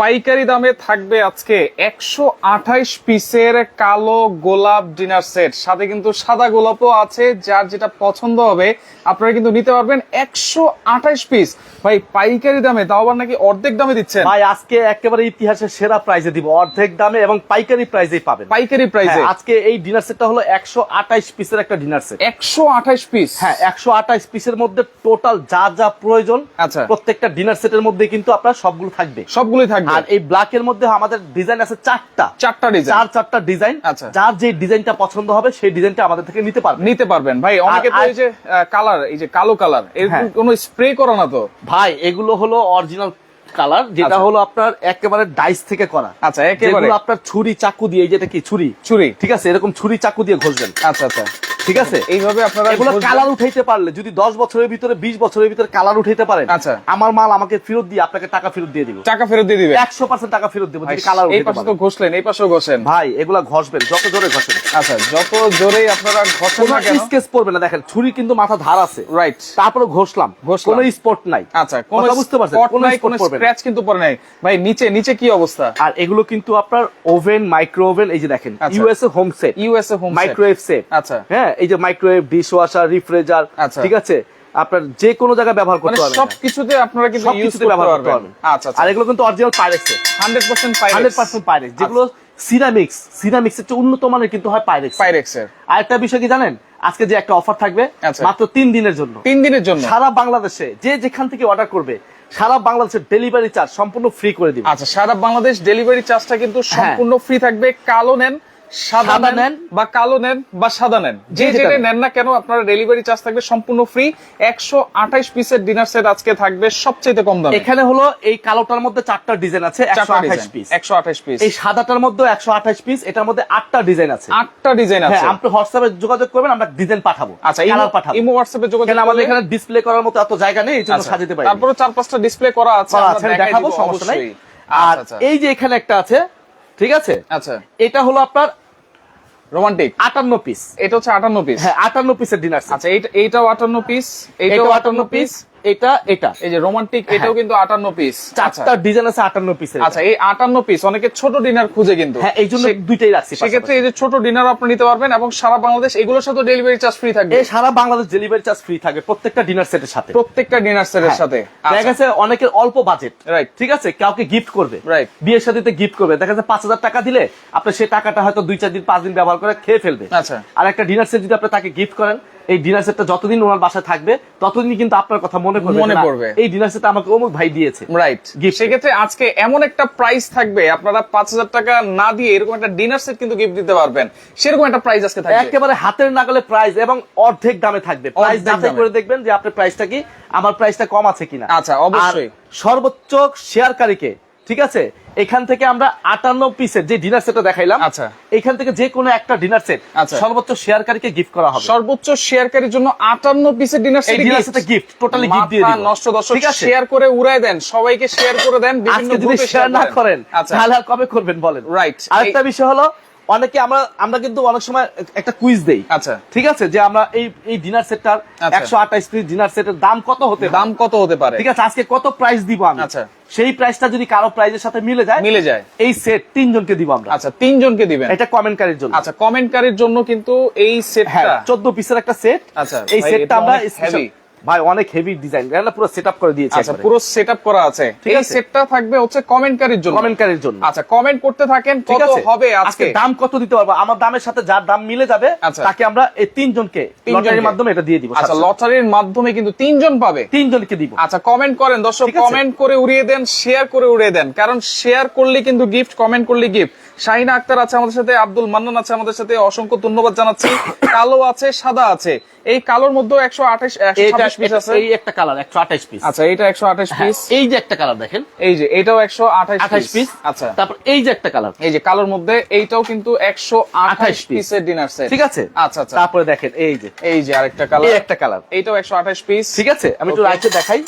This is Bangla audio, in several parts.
পাইকারি দামে থাকবে আজকে একশো আঠাইশ পিসের কালো গোলাপ ডিনার সেট। সাথে কিন্তু সাদা গোলাপও আছে, যার যেটা পছন্দ হবে, আপনারা কিন্তু নিতে পারবেন একশো আঠাইশ পিস। ভাই পাইকারি দামে তাও আবার নাকি অর্ধেক দামে দিচ্ছেন? ভাই আজকে একেবারে ইতিহাসের সেরা প্রাইজে দিব। অর্ধেক দামে এবং পাইকারি প্রাইজেই পাবেন। পাইকারি প্রাইসে হ্যাঁ, আজকে এই ডিনার সেটটা হলো একশো আঠাইশ পিসের একটা ডিনার সেট একশো আঠাইশ পিস হ্যাঁ একশো আঠাইশ পিসের মধ্যে টোটাল যা যা প্রয়োজন আচ্ছা। প্রত্যেকটা ডিনার সেটের মধ্যে কিন্তু আপনার সবগুলো থাকবে। সবগুলোই থাকবে? আর এই ব্ল্যাক এর মধ্যে আমাদের ডিজাইন আছে চারটা। চারটা ডিজাইন চার চারটা ডিজাইন আচ্ছা। যার যে ডিজাইনটা পছন্দ হবে সেই ডিজাইনটা আমাদের থেকে নিতে পারবেন। নিতে পারবেন। ভাই অনেকে তো এই যে কালার এই যে কালো কালার এরকম হ্যাঁ। কোনো স্প্রে করা না তো? ভাই এগুলো হলো অরিজিনাল কালার যেটা আচ্ছা। হলো আপনার একেবারে ডাইস থেকে করা। আচ্ছা একেবারে। আপনার ছুরি চাকু দিয়ে যেটা কি ছুরি? ছুরি। ঠিক আছে এরকম ছুরি চাকু দিয়ে ঘষবেন। আচ্ছা আচ্ছা। ঠিক আছে? এইভাবে আপনারা এগুলো কালার উঠাইতে পারলে যদি দশ বছরের ভিতরে বিশ বছরের ভিতরে কালার উঠাইতে পারেন আচ্ছা। আমার মাল আমাকে ফেরত দিয়ে আপনাকে টাকা ফেরত দিয়ে দিব। টাকা ফেরত দিয়ে দিবে একশো পার্সেন্ট টাকা ফেরত দেবো যদি কালার এই পাশে তো ঘষলেন এই পাশেও ঘষেন। ভাই এগুলা ঘষবেন যত জোরে ঘষেন। আচ্ছা যত জোরে আপনারা ঘষেন না কেন স্কেচ পড়বে না দেখেন ছুরি কিন্তু মাথা ধার আছে। রাইট তারপরে ঘষলাম ঘষলাম। কোনো স্পট নাই। আচ্ছা কোন বুঝতে পারছেন? কোনো কোন পড়বে। স্ক্র্যাচ কিন্তু পড়ে নাই। ভাই নিচে নিচে কি অবস্থা? আর এগুলো কিন্তু আপনার ওভেন মাইক্রো ওভেন এই যে দেখেন। USA home set USA home microwave set আচ্ছা। হ্যাঁ এই যে মাইক্রোওয়েভ ডিশ ওয়াশার রিফ্রিজার। ঠিক আছে? আপনার যে কোনো জায়গায় ব্যবহার মানে করতে পারবেন। সব কিছুতে আপনারা কিন্তু ইউজ করতে ব্যবহার করতে পারবেন। আচ্ছা আচ্ছা। আর এগুলো কিন্তু original Pyrex 100% hundred Pyrex percent Pyrex যেগুলো সিরামিক্স সিরামিক্স এর চেয়ে উন্নত মানের কিন্তু হয় পাইরেক্স পাইরেক্সের আরেকটা বিষয় কি জানেন? আজকে যে একটা অফার থাকবে আচ্ছা। মাত্র তিন দিনের জন্য। তিন দিনের জন্য। সারা বাংলাদেশে যে যেখান থেকে অর্ডার করবে সারা বাংলাদেশের ডেলিভারি চার্জ সম্পূর্ণ ফ্রি করে দিবে আচ্ছা সারা বাংলাদেশ ডেলিভারি চার্জটা কিন্তু হ্যাঁ। সম্পূর্ণ ফ্রি থাকবে কালো নেন সাদা নেন বা কালো নেন বা সাদা নেন। যে যেটা নেন। না কেন আপনার ডেলিভারি চার্জ থাকবে সম্পূর্ণ ফ্রি একশো আঠাইশ পিসের ডিনার সেট আজকে থাকবে সবচেয়ে কম দামে। এখানে হলো এই কালোটার মধ্যে চারটা ডিজাইন আছে একশো আঠাশ পিস একশো আঠাইশ পিস এই সাদাটার মধ্যে একশো আঠাশ পিস এটার মধ্যে আটটা ডিজাইন আছে। আটটা ডিজাইন হ্যাঁ আছে। আপনি হোয়াটসঅ্যাপে যোগাযোগ করবেন আমরা ডিজাইন পাঠাবো আচ্ছা কালার পাঠাবো। ইমো হোয়াটসঅ্যাপে যোগাযোগ আমাদের এখানে ডিসপ্লে করার মতো এত জায়গা নেই এই জন্য আচ্ছা, সাজাতে পারি তারপরে চার পাঁচটা ডিসপ্লে করা আছে দেখাবো সমস্যা নাই। আর আচ্ছা, আচ্ছা। এই যে এখানে একটা আছে ঠিক আছে? আচ্ছা। এটা হলো আপনার রোমান্টিক আটান্ন পিস এটা হচ্ছে আটান্ন পিস হ্যাঁ আটান্ন পিসের ডিনার আচ্ছা এইটা এইটাও আটান্ন পিস এইটাও আটান্ন পিস এটা এটা। এই যে রোমান্টিক এটাও কিন্তু আটান্ন পিস চারটা ডিজাইন আছে আটান্ন পিস আচ্ছা এই আটান্ন পিস অনেকে ছোট ডিনার খুঁজে কিন্তু। হ্যাঁ এই জন্য দুইটাই রাখছি সেক্ষেত্রে এই যে ছোট ডিনার আপনি নিতে পারবেন এবং সারা বাংলাদেশ এগুলোর সাথে ডেলিভারি চার্জ ফ্রি থাকবে। সারা বাংলাদেশ ডেলিভারি চার্জ ফ্রি থাকে প্রত্যেকটা ডিনার সেটের সাথে। প্রত্যেকটা ডিনার সেটের হ্যাঁ। সাথে। আচ্ছা। দেখা গেছে অনেকের অল্প বাজেট রাইট ঠিক আছে? কাউকে গিফট করবে। রাইট বিয়ের সাথে গিফট করবে। দেখা যাচ্ছে পাঁচ হাজার টাকা দিলে আপনি সেই টাকাটা হয়তো দুই চার দিন পাঁচ দিন ব্যবহার করে খেয়ে ফেলবে। আচ্ছা। আর একটা ডিনার সেট যদি আপনি তাকে গিফট করেন এই ডিনার সেটটা যতদিন ওনার বাসায় থাকবে ততদিন কিন্তু আপনার কথা মনে করবে মনে পড়বে। এই ডিনার সেটটা আমাকে অমুক ভাই দিয়েছে। রাইট. সেক্ষেত্রে আজকে এমন একটা প্রাইস থাকবে আপনারা পাঁচ হাজার টাকা না দিয়ে এরকম একটা ডিনার সেট কিন্তু গিফট দিতে পারবেন। সেরকম একটা প্রাইস আজকে থাকবে। একেবারে হাতের নাগালে প্রাইস এবং অর্ধেক দামে থাকবে। প্রাইস যাচাই করে দেখবেন যে আপনার প্রাইসটা কি আমার প্রাইসটা কম আছে কিনা। আচ্ছা, অবশ্যই। সর্বোচ্চ শেয়ারকারীকে ঠিক আছে? এখান থেকে আমরা আটান্ন পিসের যে ডিনার সেটটা দেখাইলাম আচ্ছা। এখান থেকে যে কোনো একটা ডিনার সেট আচ্ছা। সর্বোচ্চ শেয়ারকারীকে গিফট করা হবে। সর্বোচ্চ শেয়ারকারীর জন্য আটান্ন পিসের dinner set dinner set gift totally gift দিয়ে দিন নষ্ট দর্শক শেয়ার করে উড়ায় দেন সবাইকে শেয়ার করে দেন বিভিন্ন গ্রুপে শেয়ার না করেন। আচ্ছা। তাহলে আর কবে করবেন বলেন? রাইট আরেকটা বিষয় হলো অনেকে আমরা আমরা কিন্তু অনেক সময় একটা কুইজ দেই। আচ্ছা। ঠিক আছে? যে আমরা এই এই ডিনার সেটটার আচ্ছা। একশো আঠাইশ পিস ডিনার সেটের দাম কত হতে দাম কত হতে পারে? ঠিক আছে? আজকে কত প্রাইস দিব আমি? আচ্ছা। সেই প্রাইসটা যদি কারও প্রাইজের সাথে মিলে যায় মিলে যায়। এই সেট তিনজনকে দিব আমরা। আচ্ছা তিনজনকে দিবেন। এটা কমেন্টকারীর জন্য। আচ্ছা কমেন্টকারীর জন্য কিন্তু এই হ্যাঁ সেটটা চোদ্দ পিসের একটা সেট আচ্ছা, এই সেটটা আমরা। ভাই অনেক হেভি ডিজাইন এটা পুরো সেট আপ করে দিয়েছি আচ্ছা পুরো সেটআপ করা আছে। ঠিক এই আছে। সেটটা থাকবে হচ্ছে কমেন্টকারীর জন্য। কমেন্টকারীর জন্য। আচ্ছা কমেন্ট করতে থাকেন কত হবে আজকে? দাম কত দিতে পারব? আমার দামের সাথে যার দাম মিলে যাবে আচ্ছা। তাকে আমরা এই তিনজনকে। লটারির মাধ্যমে এটা দিয়ে দিব। আচ্ছা। লটারির মাধ্যমে কিন্তু তিনজন পাবে। তিনজনকে দিব। আচ্ছা কমেন্ট করেন। দর্শক কমেন্ট করে উড়িয়ে দেন শেয়ার করে উড়িয়ে দেন। কারণ শেয়ার করলে কিন্তু গিফট কমেন্ট করলে গিফট শাহিনা আক্তার আছে আমাদের সাথে আব্দুল মান্নান আছে আমাদের সাথে অসংখ্য ধন্যবাদ জানাচ্ছি। কালো আছে সাদা আছে। এই কালোর মধ্যে একশো আঠাশ পিস আছে। এই একটা কালার একশো আঠাইশ পিস আচ্ছা এইটা একশো আঠাশ পিস এই যে একটা কালার দেখেন। এই যে এটাও একশো আঠাশ আঠাইশ পিস আচ্ছা। তারপর এই যে একটা কালার এই যে কালোর মধ্যে এইটাও কিন্তু একশো আঠাশ 28 piece। পিসের ডিনার সেট ঠিক আছে? আচ্ছা আচ্ছা। তারপরে দেখেন এই যে। এই যে আরেকটা এই কালার একটা কালার এইটাও একশো আঠাশ পিস ঠিক আছে? আমি একটু রাইটে দেখাই.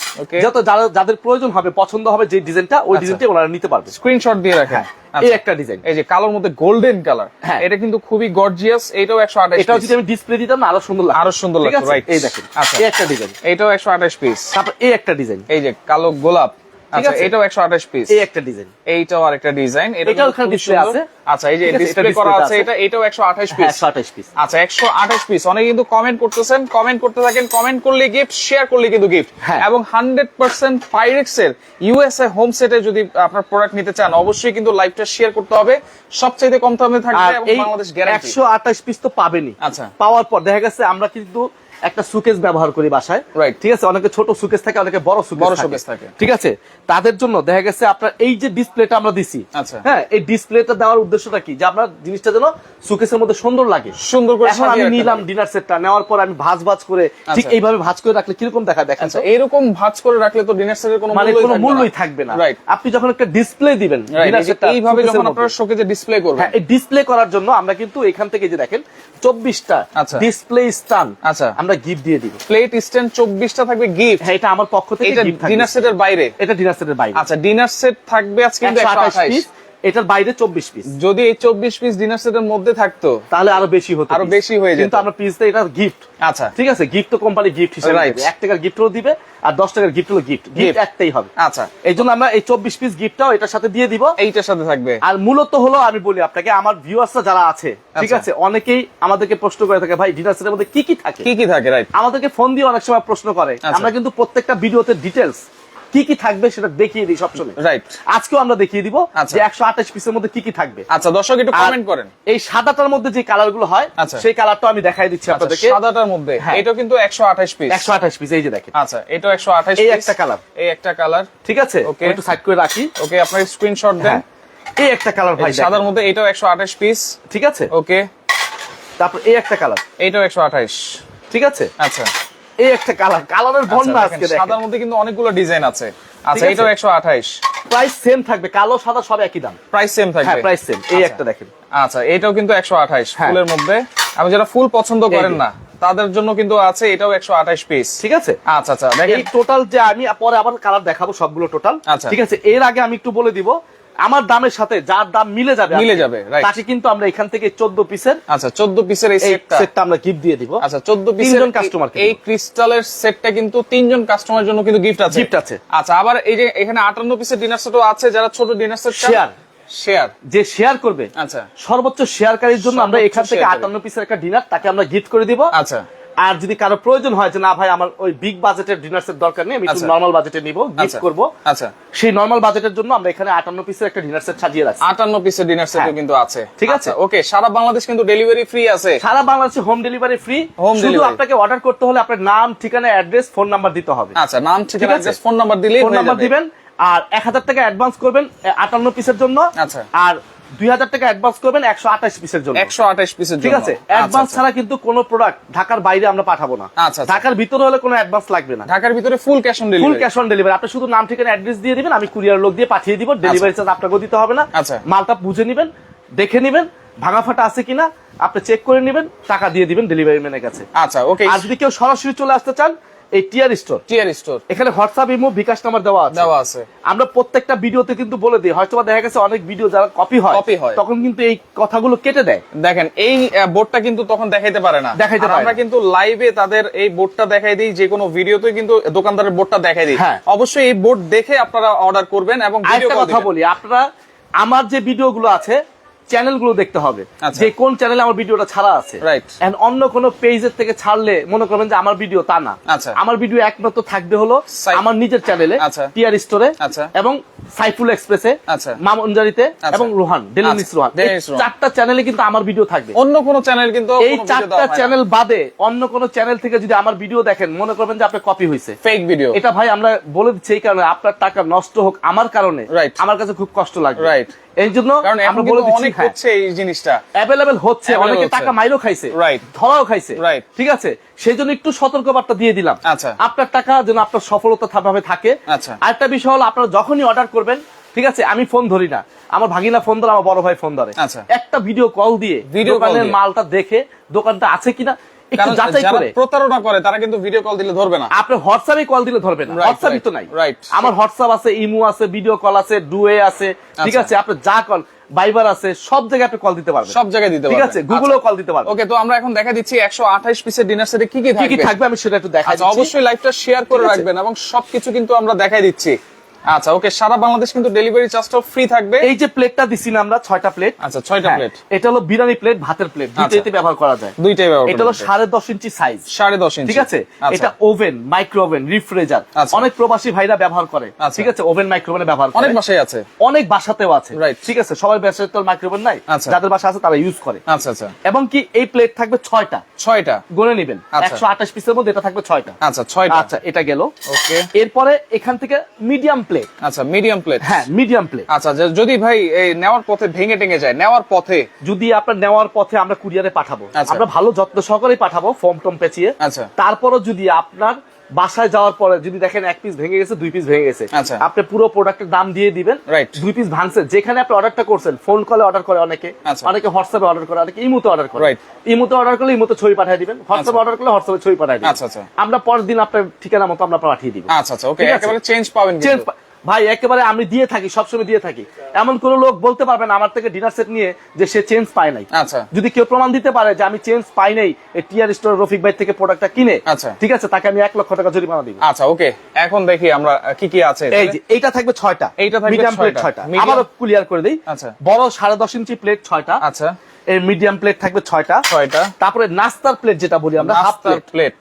যত যারা- যাদের প্রয়োজন হবে পছন্দ হবে যে ডিজাইনটা ওই আচ্ছা। ডিজাইনটা ওনারা নিতে পারবে। স্ক্রিনশট দিয়ে রাখেন। হ্যাঁ, আচ্ছা। এই একটা ডিজাইন এই যে কালোর মধ্যে গোল্ডেন কালার হ্যাঁ। এটা কিন্তু খুবই গর্জিয়াস এটাও একশো আঠাশ এটাও যদি আমি ডিসপ্লে দিতাম আরও সুন্দর আরও সুন্দর লাগে লাগতো, আছে? এই দেখেন আচ্ছা। এই একটা ডিজাইন এটাও একশো আঠাশ পিস তারপর এই একটা ডিজাইন এই যে কালো গোলাপ আচ্ছা এটাও পিস এই একটা ডিজাইন এইটাও আরেকটা ডিজাইন এটাও। আছে। আচ্ছা এই যে ঠিক আছে, এটা ডিসপ্লে করা আছে আছে। এটা এটাও একশো আঠাশ হ্যাঁ পিস পিস আচ্ছা একশো আঠাশ পিস অনেকে কিন্তু কমেন্ট করতেছেন কমেন্ট করতে থাকেন কমেন্ট করলে গিফট শেয়ার করলে কিন্তু গিফট হ্যাঁ। এবং হান্ড্রেড পার্সেন্ট পাইরেক্স এর ইউএসএ হোম সেটে যদি আপনার প্রোডাক্ট নিতে চান অবশ্যই কিন্তু লাইভটা শেয়ার করতে হবে সবচাইতে কম দামে থাকবে এবং বাংলাদেশ গ্যারান্টি একশো আঠাশ পিস তো পাবেনই আচ্ছা। পাওয়ার পর দেখা গেছে আমরা কিন্তু একটা সুকেস ব্যবহার করি বাসায়। রাইট ঠিক আছে? অনেকে ছোট সুকেস থাকে অনেকে বড় সুকেস বড় showcase থাকে। ঠিক আছে? তাদের জন্য দেখা গেছে আপনার এই যে ডিসপ্লেটা আমরা দিছি আচ্ছা। হ্যাঁ এই ডিসপ্লেটা দেওয়ার উদ্দেশ্যটা কি? যে আমরা জিনিসটা যেন সুকেসের মধ্যে সুন্দর লাগে। সুন্দর করে এখন আমি নিলাম ডিনার সেটটা নেওয়ার পর আমি ভাজ ভাজ করে ঠিক আচ্ছা। এইভাবে ভাজ করে রাখলে কীরকম দেখা দেখেন আচ্ছা এরকম ভাঁজ করে রাখলে তো ডিনার সেটের কোনো মানে কোনো থাকবে মূল্যই না। থাকবে না। রাইট আপনি যখন একটা ডিসপ্লে দিবেন রাইট dinner set টা এইভাবে যখন আপনারা শোকেজে ডিসপ্লে করবেন। হ্যাঁ এই ডিসপ্লে করার জন্য আমরা কিন্তু এখান থেকে যে দেখেন চব্বিশটা আচ্ছা। ডিসপ্লে স্টান আচ্ছা। আমরা গিফট দিয়ে দিব। প্লেট স্ট্যান্ড চব্বিশটা থাকবে গিফট হ্যাঁ এটা আমার পক্ষ থেকে এটা ডিনার সেটের বাইরে? এটা ডিনার সেটের বাইরে। আচ্ছা ডিনার সেট থাকবে আজকে একশো আঠাশ এটার বাইরে চব্বিশ পিস যদি এই চব্বিশ পিস ডিনার সেটের মধ্যে থাকতো তাহলে আরও বেশি হতো আরও বেশি হয়ে যেত। কিন্তু আমরা পিসটা এটা গিফট আচ্ছা। ঠিক আছে? গিফট তো কোম্পানি গিফট হিসেবে. এক টাকার গিফট দিবে আর দশ টাকার গিফট হলো গিফট গিফট একটাই হবে। আচ্ছা। এই জন্য আমরা এই চব্বিশ পিস গিফটটাও এটার সাথে দিয়ে দিব। এইটার সাথে থাকবে। আর মূলত হলো আমি বলি আপনাকে আমার ভিউয়ার্সরা যারা আছে ঠিক আচ্ছা। আছে অনেকেই আমাদেরকে প্রশ্ন করে থাকে ভাই ডিনার সেটের মধ্যে কি কি থাকে? কি কি থাকে? রাইট আমাদেরকে ফোন দিয়ে অনেক সময় প্রশ্ন করে। আচ্ছা। আমরা কিন্তু প্রত্যেকটা ভিডিওতে ডিটেলস কি কি থাকবে সেটা দেখিয়ে দিই সবসময়। রাইট আজকেও আমরা দেখিয়ে দিব আচ্ছা। যে একশো আঠাশ পিসের মধ্যে কি কি থাকবে। আচ্ছা দর্শক একটু কমেন্ট করেন। এই সাদাটার মধ্যে যে কালারগুলো হয় আচ্ছা। সেই কালারটা আমি দেখাই দিচ্ছি আচ্ছা, আপনাদেরকে। সাদাটার মধ্যে। হ্যাঁ। এটাও কিন্তু একশো আঠাশ পিস একশো আঠাশ পিস এই যে দেখেন। আচ্ছা এটাও একশো আঠাশ এই একটা কালার এই একটা কালার ঠিক আছে? ওকে একটু সাইড করে রাখি। ওকে আপনার স্ক্রিনশট দেন। হ্যাঁ। এই একটা কালার ভাই সাদার মধ্যে এটাও একশো আঠাশ পিস ঠিক আছে? ওকে তারপর এই একটা কালার এইটাও একশো আঠাশ। ঠিক আছে? আচ্ছা। এই একটা কালার কালারের বন্যা আচ্ছা, আজকে দেখেন, সাদার মধ্যে কিন্তু অনেকগুলো ডিজাইন আছে। আচ্ছা এটাও একশো আঠাইশ। প্রাইস সেম থাকবে কালো সাদা সব একই দাম। প্রাইস সেম থাকবে? হ্যাঁ প্রাইস সেম এই আচ্ছা। একটা দেখেন। আচ্ছা এটাও কিন্তু একশো আঠাইশ হ্যাঁ। ফুলের মধ্যে। আমি যারা ফুল পছন্দ করেন না তাদের জন্য কিন্তু আছে এটাও একশো আঠাইশ পিস ঠিক আছে? আচ্ছা আচ্ছা দেখেন। এই টোটাল যে আমি পরে আবার কালার দেখাবো সবগুলো টোটাল আচ্ছা। ঠিক আছে? এর আগে আমি একটু বলে দিব আমার দামের সাথে যার দাম মিলে যাবে মিলে যাবে, তাকে কিন্তু আমরা এখান থেকে চোদ্দ পিসের আচ্ছা চোদ্দ পিসের এই সেটটা আমরা গিফট দিয়ে দিব। আচ্ছা চোদ্দ পিসের তিনজন এই- এই ক্রিস্টালের সেটটা কিন্তু তিনজন কাস্টমার জন্য কিন্তু গিফট আছে। গিফট আছে। আচ্ছা আবার এই যে এখানে আটান্ন পিসের ডিনার সেটও আছে যারা ছোট ডিনার সেট Share। শেয়ার যে শেয়ার করবে আচ্ছা। সর্বোচ্চ শেয়ারকারীর জন্য আমরা এখান থেকে আটান্ন পিসের একটা ডিনার তাকে আমরা গিফট করে দিব। আচ্ছা। আর যদি কারও প্রয়োজন হয় যে না ভাই আমার ওই বিগ বাজেটের ডিনার সেট দরকার নেই আমি একটু আচ্ছা। নর্মাল বাজেটে নিব গিফট আচ্ছা। করব আচ্ছা সেই নর্মাল বাজেটের জন্য আমরা এখানে আটান্ন পিসের একটা ডিনার সেট সাজিয়ে রাখছি আটান্ন পিসের ডিনার সেটও। কিন্তু আছে ঠিক আছে। ওকে সারা বাংলাদেশ কিন্তু ডেলিভারি ফ্রি আছে সারা বাংলাদেশে হোম ডেলিভারি ফ্রি শুধু আপনাকে অর্ডার করতে হলে আপনার নাম ঠিকানা অ্যাড্রেস ফোন নাম্বার দিতে হবে আচ্ছা নাম ঠিক ঠিকানা। অ্যাড্রেস ফোন নাম্বার দিলেই ফোন নাম্বার দিবেন আর এক হাজার টাকা অ্যাডভান্স করবেন আটান্ন পিসের জন্য আচ্ছা। আর দুই হাজার টাকা অ্যাডভান্স করবেন একশো আঠাশ পিসের জন্য। একশো আঠাশ পিসের ঠিক আছে? আচ্ছা, অ্যাডভান্স আচ্ছা। ছাড়া কিন্তু কোনো প্রোডাক্ট ঢাকার বাইরে আমরা পাঠাবো না। আচ্ছা, আচ্ছা। ঢাকার ভিতরে হলে কোনো অ্যাডভান্স লাগবে না। ঢাকার ভিতরে full cash on full delivery cash on delivery আপনি শুধু নাম ঠিকানা অ্যাড্রেস দিয়ে দিবেন আমি কুরিয়ার লোক দিয়ে পাঠিয়ে দিব। ডেলিভারি চার্জ আপনাকে দিতে হবে না। আচ্ছা। মালটা বুঝে নেবেন দেখে নেবেন ভাঙা ফাটা আছে কিনা আপনি চেক করে নেবেন টাকা দিয়ে দিবেন ডেলিভারি ম্যানের কাছে। আচ্ছা ওকে আর যদি কেউ সরাসরি চলে আসতে চান এই T R store T R store এখানে হোয়াটসঅ্যাপ ইমো বিকাশ নাম্বার দেওয়া আছে। দেওয়া আছে। আমরা প্রত্যেকটা ভিডিওতে কিন্তু বলে দিই হয়তো দেখা গেছে অনেক ভিডিও যারা কপি হয় Copy হয়। তখন কিন্তু এই কথাগুলো কেটে দেয়। দেখেন এই বোর্ডটা কিন্তু তখন দেখাইতে পারে না। দেখাইতে পারে আমরা কিন্তু লাইভে তাদের এই বোর্ডটা দেখাই দিই যে কোনো ভিডিওতে কিন্তু দোকানদারের বোর্ডটা দেখাই দিই। হ্যাঁ। অবশ্যই এই বোর্ড দেখে আপনারা অর্ডার করবেন এবং ভিডিও কথা বলি আপনারা আমার যে ভিডিওগুলো আছে চ্যানেলগুলো দেখতে হবে আচ্ছা। যে কোন চ্যানেলে আমার ভিডিওটা ছাড়া আছে. And অন্য কোন পেজের থেকে ছাড়লে মনে করবেন যে আমার ভিডিও তা না আচ্ছা। আমার ভিডিও একমাত্র থাকবে হলো আমার নিজের চ্যানেলে। টিআর স্টোরে। এবং সাইফুল এক্সপ্রেসে। মামুনজারিতে আচ্ছা। এবং রোহান ডেলিনিস আচ্ছা, রোহান। চারটা চ্যানেলে কিন্তু আমার ভিডিও থাকবে অন্য কোনো চ্যানেল কিন্তু এই চারটা চ্যানেল বাদে অন্য কোন চ্যানেল থেকে যদি আমার ভিডিও দেখেন মনে করবেন যে আপনার কপি হয়েছে ফেক ভিডিও এটা ভাই আমরা বলে দিচ্ছি এই কারণে আপনার টাকা নষ্ট হোক আমার কারণে. আমার কাছে খুব কষ্ট লাগবে Right. এই জন্য আমরা বলে দিচ্ছি হচ্ছে এই জিনিসটা। অ্যাভেলেবেল হচ্ছে অনেকে টাকা মাইরও খাইছে Right. ধরাও খাইছে। Right. ঠিক আছে? সেই জন্য একটু সতর্ক বার্তা দিয়ে দিলাম। আচ্ছা। আপনার টাকা যেন আপনার সফলতা ভাবে থাকে। আচ্ছা। আরেকটা বিষয় হলো আপনারা যখনই অর্ডার করবেন ঠিক আছে? আমি ফোন ধরি না। আমার ভাগিনা ফোন ধরে আমার বড় ভাই ফোন ধরে। আচ্ছা। একটা ভিডিও কল দিয়ে ভিডিও দোকানের মালটা দেখে দোকানটা আছে কিনা একটু কারণ যাচাই যারা করে। প্রতারণা করে তারা কিন্তু ভিডিও কল দিলে ধরবে না। আপনি হোয়াটসঅ্যাপে কল দিলে ধরবে না। হোয়াটসঅ্যাপই তো নাই। right. আমার হোয়াটসঅ্যাপ আছে ইমো আছে ভিডিও কল আছে ডুয়ে আছে। ঠিক আচ্ছা। আছে? আপনি যা কল বাইবার আছে সব জায়গায় আপনি কল দিতে পারবেন। সব জায়গায় দিতে ঠিক। আছে? গুগলেও কল দিতে পারবেন। ওকে তো আমরা এখন দেখা দিচ্ছি একশো আঠাইশ পিসের ডিনার সেটে কি কি কি কি থাকবে? আমি সেটা একটু দেখা আচ্ছা অবশ্যই লাইভটা শেয়ার করে রাখবেন এবং সবকিছু কিন্তু আমরা দেখাই দিচ্ছি। আচ্ছা ওকে সারা বাংলাদেশ কিন্তু ডেলিভারি চার্জটাও ফ্রি থাকবে। এই যে প্লেটটা দিছি না আমরা ছয়টা প্লেট আচ্ছা ছয়টা প্লেট এটা হলো বিরিয়ানি প্লেট ভাতের প্লেট দুইটাতে ব্যবহার করা যায়। দুইটাই ব্যবহার এটা হলো সাড়ে দশ ইঞ্চি সাইজ সাড়ে দশ ইঞ্চি। ঠিক আছে? আচ্ছা। এটা ওভেন মাইক্রো ওভেন রিফ্রিজার আচ্ছা। অনেক প্রবাসী ভাইরা ব্যবহার করে। আচ্ছা। ঠিক আছে? ওভেন মাইক্রো ওভেনে ব্যবহার করে। অনেক বাসায় আছে। অনেক বাসাতেও আছে. ঠিক আছে? সবার বাসায় তো মাইক্রো ওভেন নাই। আচ্ছা। যাদের বাসা আছে তারা ইউজ করে। আচ্ছা আচ্ছা। এবং কি এই প্লেট থাকবে ছয়টা? ছয়টা। গনে নেবেন। আচ্ছা। একশো আঠাশ পিসের মধ্যে এটা থাকবে ছয়টা। আচ্ছা ছয়টা। আচ্ছা এটা গেল। ওকে এরপরে এখান থেকে মিডিয়াম প্লেট আচ্ছা মিডিয়াম প্লেট হ্যাঁ মিডিয়াম প্লেট আচ্ছা যদি ভাই এই নেওয়ার পথে ভেঙে টেঙে যায় নেওয়ার পথে? যদি আপনার নেওয়ার পথে আমরা কুরিয়ারে পাঠাবো আচ্ছা। আমরা ভালো যত্ন সহকারে পাঠাবো ফর্ম টম পেঁচিয়ে। আচ্ছা। তারপরও যদি আপনার বাসায় যাওয়ার পরে যদি দেখেন এক পিস ভেঙে গেছে দুই পিস ভেঙে গেছে আচ্ছা। আপনি পুরো প্রোডাক্টের দাম দিয়ে দিবেন. দুই পিস ভাঙছে যেখানে আপনি অর্ডারটা করছেন ফোন কলে অর্ডার করে অনেকে আচ্ছা। অনেকে হোয়াটসঅ্যাপে অর্ডার করে অনেকে ইমুতে অর্ডার করে. ইমুতে অর্ডার করলে ইমুতে ছবি পাঠিয়ে দিবেন হোয়াটসঅ্যাপে অর্ডার করলে হোয়াটসঅ্যাপে ছবি পাঠিয়ে দিবেন আচ্ছা, আচ্ছা। আমরা পরের দিন আপনার ঠিকানা মতো আমরা পাঠিয়ে দিব আচ্ছা আচ্ছা ওকে একেবারে চেঞ্জ পাবেন চেঞ্জ। ভাই একেবারে আমি দিয়ে থাকি সবসময় দিয়ে থাকি। এমন কোন লোক বলতে পারবে না আমার থেকে ডিনার সেট নিয়ে যে সে চেঞ্জ পায় নাই। আচ্ছা। যদি কেউ প্রমাণ দিতে পারে যে আমি চেঞ্জ পাই নাই এই টিআর স্টোর রফিক ভাই থেকে প্রোডাক্টটা কিনে আচ্ছা। ঠিক আছে তাকে আমি এক লক্ষ টাকা জরিমানা দিব। আচ্ছা ওকে। এখন দেখি আমরা কি কি আছে এই যে এইটা থাকবে ছয়টা। এইটা থাকবে মিডিয়াম প্লেট ছয়টা। আবারও ক্লিয়ার করে দিই। আচ্ছা। বড় সাড়ে দশ ইঞ্চি প্লেট ছয়টা। আচ্ছা। এই মিডিয়াম প্লেট থাকবে ছয়টা। ছয়টা। তারপরে নাস্তার প্লেট যেটা বলি আমরা হাফ নাস্তার প্লেট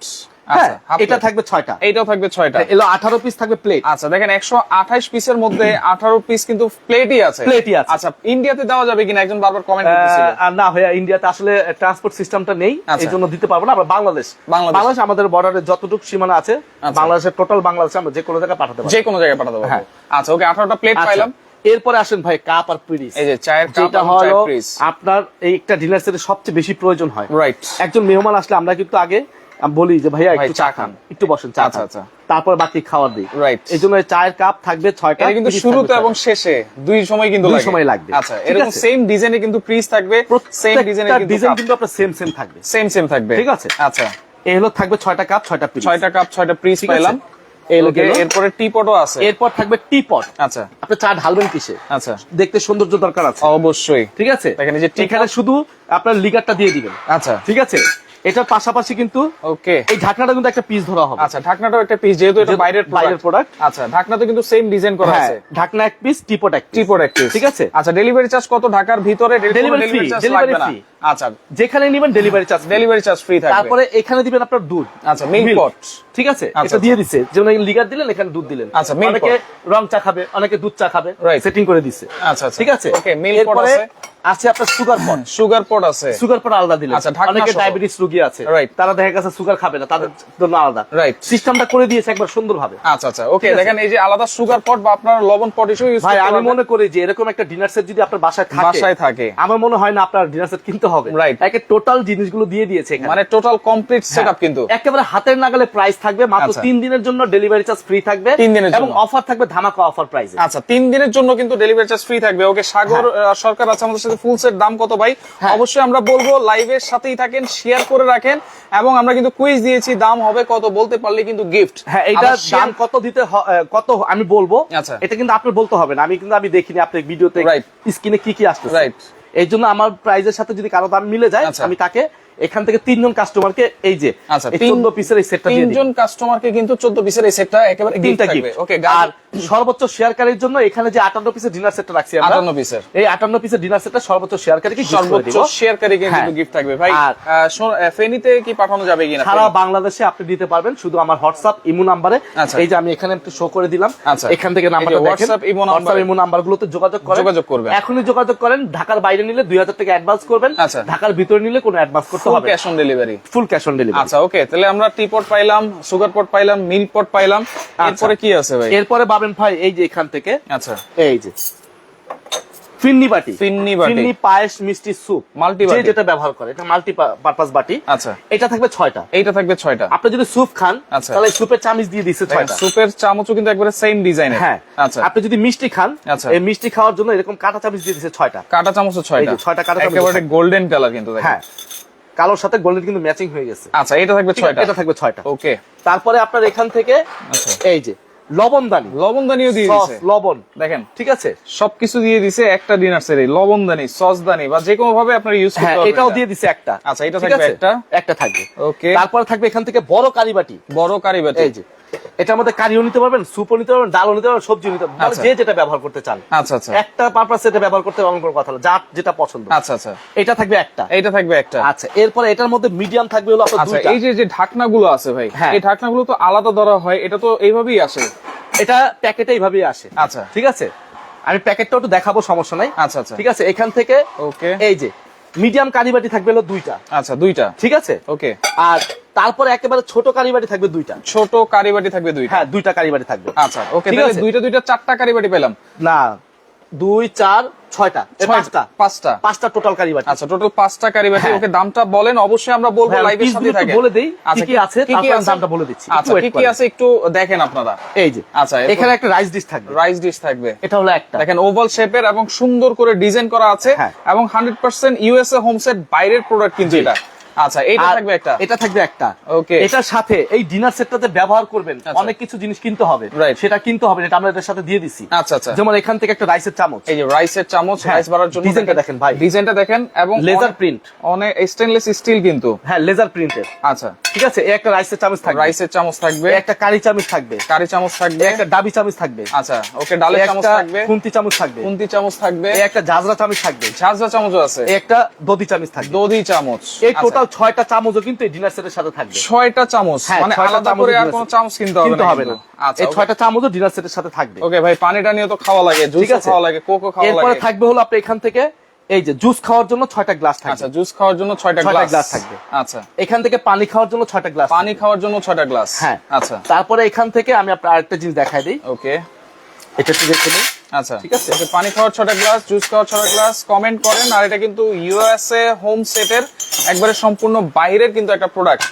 হ্যাঁ আচ্ছা এটা থাকবে ছয়টা। এইটাও থাকবে ছয়টা। এলো আঠারো পিস থাকবে প্লেট আচ্ছা দেখেন একশো আঠাশ পিসের মধ্যে আঠারো পিস কিন্তু প্লেটই আছে। প্লেটই আছে। আচ্ছা ইন্ডিয়াতে দেওয়া যাবে কিনা একজন বারবার কমেন্ট না ভাইয়া ইন্ডিয়াতে আসলে ট্রান্সপোর্ট সিস্টেমটা নেই আচ্ছা। এই জন্য দিতে পারব না। আমরা বাংলাদেশ। বাংলাদেশ। আমাদের বর্ডারে যতটুকু সীমানা আছে আচ্ছা। বাংলাদেশের টোটাল বাংলাদেশে আমরা যে কোনো জায়গায় পাঠাতে পারব। যে কোনো জায়গায় পাঠাতে পারব। হ্যাঁ। আচ্ছা ওকে আঠারোটা প্লেট পাইলাম। এরপরে আসেন ভাই কাপ আর পিরিস এই যে চায়ের কাপ হলো আপনার এই একটা ডিনার সেটের সবচেয়ে বেশি প্রয়োজন হয়। রাইট একজন মেহমান আসলে আমরা কিন্তু আগে আমি বলি যে ভাইয়া একটু চা খান। একটু বসেন চা আচ্ছা, আচ্ছা। তারপর বাকি খাওয়ার দিই। Right. এই জন্য চায়ের কাপ থাকবে ছয়টা কিন্তু শুরুতে এবং শেষে দুই সময় কিন্তু দুই সময় লাগবে। আচ্ছা এরকম সেম ডিজাইনে কিন্তু ক্রিজ থাকবে সেম ডিজাইনে কিন্তু ডিজাইন কিন্তু আপনার সেম সেম থাকবে। সেম সেম থাকবে। ঠিক আছে? আচ্ছা। এই হলো থাকবে ছয়টা কাপ ছয়টা পিরিচ ছয়টা কাপ ছয়টা পিস পেলাম। এরপরে টিপটও আছে। এরপর থাকবে টি পট আচ্ছা। আপনি চা ঢালবেন কিসে? আচ্ছা। দেখতে সৌন্দর্য দরকার আছে। অবশ্যই। ঠিক আছে? দেখেন এই যে এখানে শুধু আপনার লিগারটা দিয়ে দিবেন। আচ্ছা। ঠিক আছে? এটার পাশাপাশি কিন্তু ওকে এই ঢাকনাটা কিন্তু একটা পিস ধরা হবে। আচ্ছা ঢাকনাটাও একটা পিস যেহেতু এটা বাইরের বাইরের প্রোডাক্ট। আচ্ছা ঢাকনাতে কিন্তু সেম ডিজাইন করা হ্যাঁ আছে। ঢাকনা এক পিস টিপট এক। টিপট এক পিস ঠিক আছে? আচ্ছা ডেলিভারি চার্জ কত? ঢাকার ভিতরে ডেলিভারি ফ্রি ডেলিভারি ফ্রি আচ্ছা যেখানে নেবেন delivery charge delivery charge free থাকবে। তারপরে এখানে দিবেন আপনার দুধ। আচ্ছা মিল্ক। পট ঠিক আছে? আচ্ছা, এটা দিয়ে দিচ্ছে যেমন লিগার দিলেন এখানে দুধ দিলেন। আচ্ছা, অনেকে রং চা খাবে অনেকে দুধ চা খাবে. সেটিং করে দিচ্ছে আচ্ছা আচ্ছা। ঠিক আছে? ওকে মিল্ক পট আছে। আছে আপনার সুগার পট সুগার পট আছে। সুগার পট আলাদা দিলেন। আচ্ছা, অনেকে ডায়াবেটিস রোগী আছে। Right. তারা দেখা গেছে সুগার খাবে না তাদের জন্য আলাদা। Right. সিস্টেমটা করে দিয়েছে একবার সুন্দরভাবে। আচ্ছা আচ্ছা ওকে দেখেন এই যে আলাদা সুগার পট বা আপনার লবণ পট হিসেবে ইউজ ভাই আমি মনে করি যে এরকম একটা ডিনার সেট যদি আপনার বাসায় থাকে বাসায় থাকে। আমার মনে হয় না আপনার ডিনার সেট কিনতে হবে। রাইট একে টোটাল জিনিসগুলো দিয়ে দিয়েছে মানে টোটাল কমপ্লিট সেটআপ। কিন্তু। একেবারে হাতের নাগালে প্রাইস থাকবে মাত্র আচ্ছা। তিন দিনের জন্য ডেলিভারি চার্জ ফ্রি থাকবে তিন দিনের এবং অফার থাকবে ধামাকা অফার প্রাইসে আচ্ছা তিন দিনের জন্য কিন্তু ডেলিভারি চার্জ ফ্রি থাকবে ওকে সাগর সরকার আছে আমাদের সাথে ফুল সেট দাম কত ভাই হ্যাঁ। অবশ্যই আমরা বলব লাইভের সাথেই থাকেন শেয়ার করে রাখেন এবং আমরা কিন্তু কুইজ দিয়েছি দাম হবে কত বলতে পারলে কিন্তু গিফট হ্যাঁ এটা দাম কত দিতে কত আমি বলব আচ্ছা। এটা কিন্তু আপনি বলতে হবে না আমি কিন্তু আমি দেখিনি আপনার ভিডিওতে. স্ক্রিনে কি কি আসছে Right. এই জন্য আমার প্রাইজের সাথে যদি কারও দাম মিলে যায় আচ্ছা। আমি তাকে এখান থেকে তিনজন কাস্টমারকে এই যে আচ্ছা, 14 পিসের এই সেটটা তিনজন কাস্টমারকে কিন্তু চোদ্দ পিসের এই সেটটা একেবারে তিনটা গিফট ওকে আর সর্বোচ্চ শেয়ারকারীর জন্য এখানে যে 58 পিসের ডিনার সেটটা রাখছি আমরা 58 পিসের। এই 58 পিসের ডিনার সেটটা সর্বোচ্চ শেয়ারকারীকে সর্বোচ্চ। শেয়ারকারী কিন্তু হ্যাঁ। গিফট থাকবে ভাই আর- ফেনীতে কি পাঠানো যাবে কিনা সারা বাংলাদেশে আপনি দিতে পারবেন শুধু আমার হোয়াটসঅ্যাপ ইমো নাম্বারে আচ্ছা। এই যে আমি এখানে একটু শো করে দিলাম আচ্ছা। এখান থেকে নাম্বারটা WhatsApp, ইমো নাম্বারে- হোয়াটসঅ্যাপ ইমো নাম্বারগুলোতে যোগাযোগ করেন যোগাযোগ করবেন। এখনই যোগাযোগ করেন ঢাকার বাইরে নিলে 2000 টাকা অ্যাডভান্স করবেন। ঢাকার ভিতরে নিলে কোনো অ্যাডভান্স করতে ফুল হবে। Cash on delivery full cash on delivery আচ্ছা ওকে তাহলে আমরা টি পট পাইলাম সুগার পট পাইলাম মিল্ক পট পাইলাম। এরপরে কি আছে ভাই? এরপরে পাবেন ভাই এই যে এখান থেকে। আচ্ছা। এই যে। ফিন্নি বাটি। ফিন্নি বাটি। ফিন্নি পায়েস মিষ্টি স্যুপ। যে বাটি। যেটা ব্যবহার করে এটা মাল্টি পারপাস বাটি। আচ্ছা। এটা থাকবে ছয়টা। এইটা থাকবে ছয়টা। আপনি যদি স্যুপ খান আচ্ছা। তাহলে স্যুপের চামিচ দিয়ে দিচ্ছে ছয়টা। সুপের চামচও কিন্তু একবারে সেম ডিজাইনের হ্যাঁ। আচ্ছা। আপনি যদি মিষ্টি খান আচ্ছা। এই মিষ্টি খাওয়ার জন্য এরকম কাঁটা চামচ দিয়ে দিচ্ছে ছয়টা। কাটা চামচও ছয়টা। এই যে ছয়টা কাঁটা চামচ একেবারে গোল্ডেন কালার কিন্তু দেখেন। হ্যাঁ। কালোর সাথে গোল্ডেন কিন্তু ম্যাচিং হয়ে গেছে। আচ্ছা এটা থাকবে ছয়টা। এটা থাকবে ছয়টা। ওকে। তারপরে আপনার এখান থেকে আচ্ছা। এই যে লবণদানি লবণদানিও দিয়ে দিছে। লবণ। দেখেন। ঠিক আছে? সবকিছু দিয়ে দিছে একটা ডিনার সেরে লবণদানি সসদানি বা যে কোনো ভাবে আপনারা ইউজ হ্যাঁ করতে পারবেন এটাও দিয়ে দিছে একটা। আচ্ছা, এটা থাকবে একটা। একটা থাকবে। ওকে। তারপরে থাকবে এখান থেকে বড় কারিবাটি বড় কারিবাটি এই যে এটার মধ্যে কারিও নিতে পারবেন সুপও নিতে পারবেন ডালও নিতে পারবেন সবজি নিতে পারবেন। মানে আচ্ছা। যে যেটা ব্যবহার করতে চান। আচ্ছা আচ্ছা। একটা পারপাস এটা ব্যবহার করতে পারবেন কোনো কথা না যার যেটা পছন্দ। আচ্ছা আচ্ছা। এটা থাকবে একটা। এইটা থাকবে একটা। আচ্ছা এরপরে এটার মধ্যে মিডিয়াম থাকবে হলো আপনার আচ্ছা দুইটা। এই যে যে ঢাকনাগুলো আছে ভাই হ্যাঁ। এই ঢাকনাগুলো তো আলাদা ধরা হয় এটা তো এইভাবেই আসে। এটা প্যাকেটে এইভাবেই আসে। আচ্ছা। ঠিক আছে? আমি প্যাকেটটা একটু দেখাবো সমস্যা নাই। আচ্ছা আচ্ছা। ঠিক আছে? এখান থেকে ওকে এই যে মিডিয়াম কারিবাটি থাকবে হলো দুইটা। আচ্ছা দুইটা। ঠিক আছে? ওকে। আর তারপরে একেবারে ছোট কারিবাটি থাকবে দুইটা। ছোট কারিবাটি থাকবে দুইটা। হ্যাঁ দুইটা কারিবাটি থাকবে। আচ্ছা ওকে। দুইটা দুইটা চারটা কারিবাটি পেলাম। না দুই চার ছয়টা। পাঁচটা। পাঁচটা। পাঁচটা টোটাল কারিবাটি আচ্ছা টোটাল পাঁচটা কারিবাটি হ্যাঁ। ওকে দামটা বলেন অবশ্যই আমরা বলব হ্যাঁ, লাইভের সাথে থাকে। বলে দেই, কি কি আছে, তারপর দামটা বলে দিচ্ছি। আচ্ছা wait কি কি আছে একটু দেখেন আপনারা। এই যে আচ্ছা এখানে একটা রাইস ডিশ থাকবে। রাইস ডিশ থাকবে। এটা হলো একটা। দেখেন ওভাল শেপের এবং সুন্দর করে ডিজাইন করা আছে হ্যাঁ। এবং হান্ড্রেড পার্সেন্ট ইউএসএ হোমসেট বাইরের প্রোডাক্ট কিন্তু এটা। আচ্ছা আর থাকবে একটা? এটা থাকবে একটা। Okay. এটার সাথে এই ডিনার সেটটাতে ব্যবহার করবেন আচ্ছা। অনেক কিছু জিনিস কিনতে হবে। সেটা কিনতে হবে এটা আমরা এটার সাথে দিয়ে দিছি। আচ্ছা আচ্ছা। যেমন এখান থেকে একটা রাইসের চামচ। এই যে রাইসের চামচ হ্যাঁ, রাইস বাড়ার জন্য ডিজাইনটা দেখেন। ভাই। ডিজাইনটা দেখেন এবং লেজার প্রিন্ট অনেক স্টেনলেস স্টিল কিন্তু। হ্যাঁ লেজার প্রিন্টের আচ্ছা। ঠিক আছে? একটা রাইসের চামচ থাকবে। রাইসের চামচ থাকবে। একটা কারি চামচ থাকবে। কারি চামচ থাকবে। একটা ডাবি চামচ থাকবে। আচ্ছা ওকে ডালের চামচ থাকবে। খুন্তি চামচ থাকবে। কুন্তি চামচ থাকবে। একটা জাজরা চামচ থাকবে। ঝাঁঝরা চামচও আছে। একটা দধি চামচ থাকবে। দধি চামচ। এই আচ্ছা, টোটাল ছয়টা চামচও কিন্তু এই ডিনার সেটের সাথে থাকবে। ছয়টা চামচ হ্যাঁ, মানে আলাদা করে আর কোনো চামচ কিনতে হবে না হবে না। আচ্ছা এই ছয়টা চামচও ডিনার সেটের সাথে থাকবে। ওকে ভাই পানিটা নিয়ে তো খাওয়া লাগে জুস খাওয়া লাগে কোকো খাওয়া লাগে। এরপরে থাকবে হলো আপনি এখান থেকে এই যে জুস খাওয়ার জন্য ছয়টা গ্লাস থাকবে। আচ্ছা জুস খাওয়ার জন্য ছয়টা ছয়টা গ্লাস থাকবে। আচ্ছা। এখান থেকে পানি খাওয়ার জন্য ছয়টা গ্লাস পানি খাওয়ার জন্য ছয়টা গ্লাস হ্যাঁ। আচ্ছা। তারপরে এখান থেকে আমি আপনার আরেকটা জিনিস দেখাই দিই। ওকে এটা একটু দেখে নিই। আচ্ছা। ঠিক আছে। পানি খাওয়ার ছটা গ্লাস জুস খাওয়ার ছটা গ্লাস কমেন্ট করেন। আর এটা কিন্তু ইউএসএ হোম সেটের একবারে সম্পূর্ণ বাইরের কিন্তু একটা প্রোডাক্ট